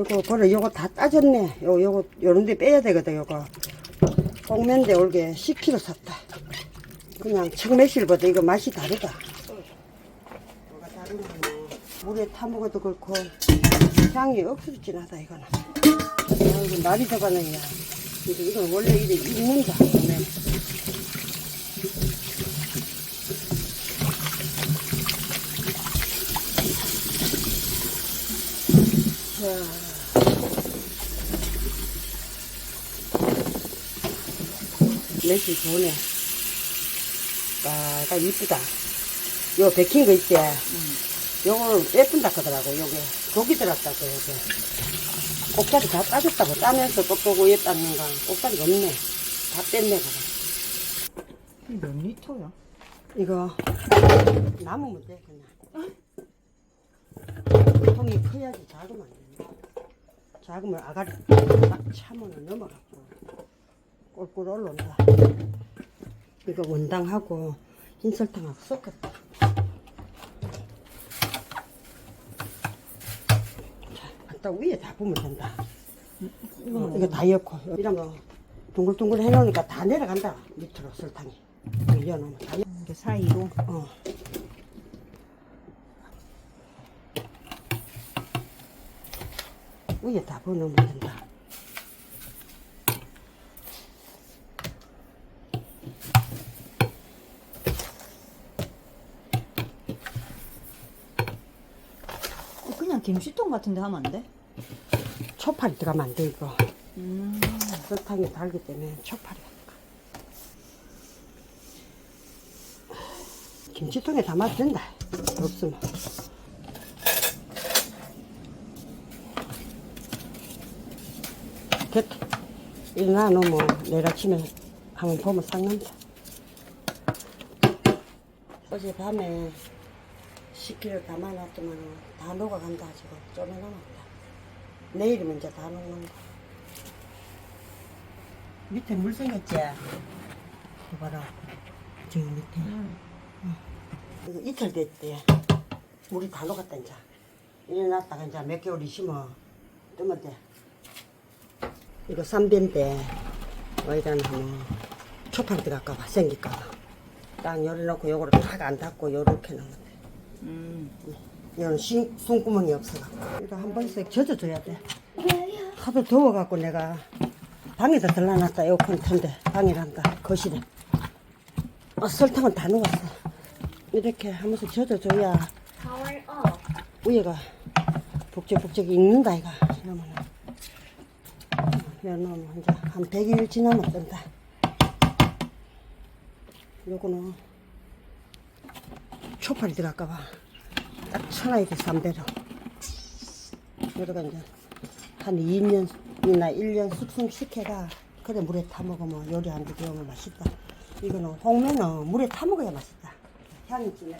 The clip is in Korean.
요거 그래 요거 다 따졌네. 요 요거 요런데 빼야 되거든 요거. 꽁면대 올게. 10kg 샀다. 그냥 청매실보다 이거 맛이 다르다. 뭐가 다른 거는 물에 타 먹어도 그렇고 향이 억수로 진하다 이거는. 아, 이거 날이 야 이거. 이건 원래 이래 익는다 매실 좋네. 아, 딱 이쁘다. 요 백힌 거 있지? 요거 예쁜다 하더라고, 요게. 고기 들었다고, 요게. 꼭다리 다 따졌다고. 따면서 똑똑 위에 따는 거. 꼭다리가 없네. 다 뺐네, 그거. 몇 리터야? 이거, 남으면 돼, 그냥. 통이 커야지 안 된다. 작으면 아가리 딱 차면 넘어가고 꼴꼴 올라온다. 이거 원당하고 흰설탕하고 섞었다. 자, 갖다 위에 다 부으면 된다. 이거, 이거 다 엮고 이러면 둥글둥글 해놓으니까 다 내려간다 밑으로 설탕이. 이어놓으면 다 엮- 이게 사이로. 어. 위에 다 부어놓으면 된다. 그냥 김치통 같은데 하면 안 돼? 초파리 들어가면 안 돼, 이거. 음. 설탕이 달기 때문에 초파리. 김치통에 담아도 된다. 없으면. 됐다. 일어나 놓으면 내일 아침에 한번 보면 삭는다. 어제 밤에 10kg 담아놨더만 다 녹아간다 지금 좀 남았다. 내일이면 이제 다 녹는다. 밑에 물 생겼지? 이거 봐라. 저기 밑에. 이거 이틀 됐대. 물이 다 녹았다, 이제. 일어났다가 이제 몇 개월 있으면 뜨면 돼. 이거 삼변대. 어디다 하면 초판 들어갈까봐, 생길까봐. 딱 열어놓고 요거를 딱안 닫고 요렇게 넣으면 돼. 음. 이건 신, 숨구멍이 없어갖고. 이거 한 번씩 젖어줘야 돼. 하도 더워갖고 내가 방에다 들러놨다. 에어컨 튼데 방이란다. 거실에. 아, 설탕은 다 녹았어. 이렇게 하면서 젖어줘야 Power off. 위에가 북적북적 익는다, 이가. 이러면은. 이러면 이제 한 100일 지나면 뜬다. 요거는 초파리 들어갈까봐 딱 쳐놔야 돼, 삼배로. 이러가 이제 한 2년이나 1년 숙성시켜가 그래 물에 타먹으면 요리 한두 개 하면 맛있다. 이거는 홍매는 물에 타먹어야 맛있다. 향이 진해.